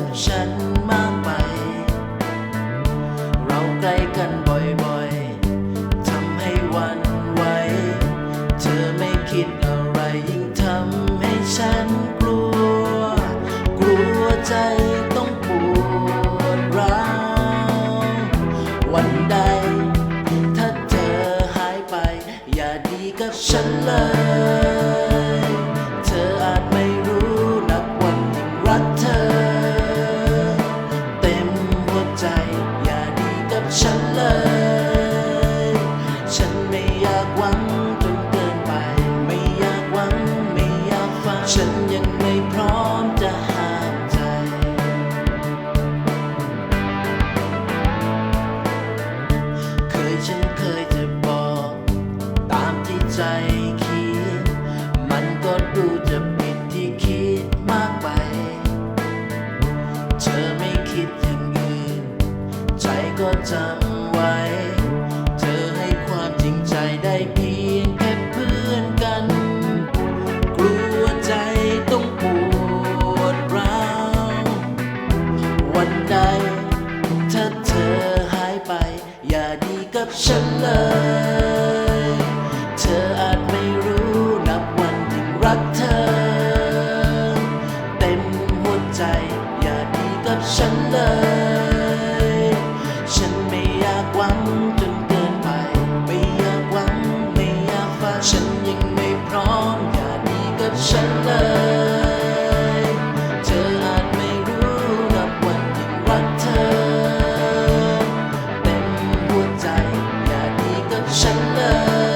กับฉันมากไป เราใกล้กันบ่อยๆ ทำให้วันไหว เธอไม่คิดอะไรยิ่งทำให้ฉันกลัว กลัวใจต้องปวดร้าววันใด ถ้าเธอหายไป อย่าดีกับฉันเลย อย่าดีกับฉันเลย ฉันไม่อยากหวัง ก็จำไว้ เธอให้ความจริงใจได้เพียงแค่เพื่อนกัน กลัวใจต้องปวดร้าว วันใดถ้าเธอหายไป อย่าดีกับฉันเลย เธออาจไม่รู้นับวันที่รักเธอ เต็มหัวใจ อย่าดีกับฉันเลย วังจนเกินไป ไม่อยากหวังไม่อยากฝันฉันยังไม่พร้อมอย่าดีกับฉันเลย เธออาจไม่รู้นับวันยิ่งรักเธอ เต็มหัวใจอย่าดีกับฉันเลย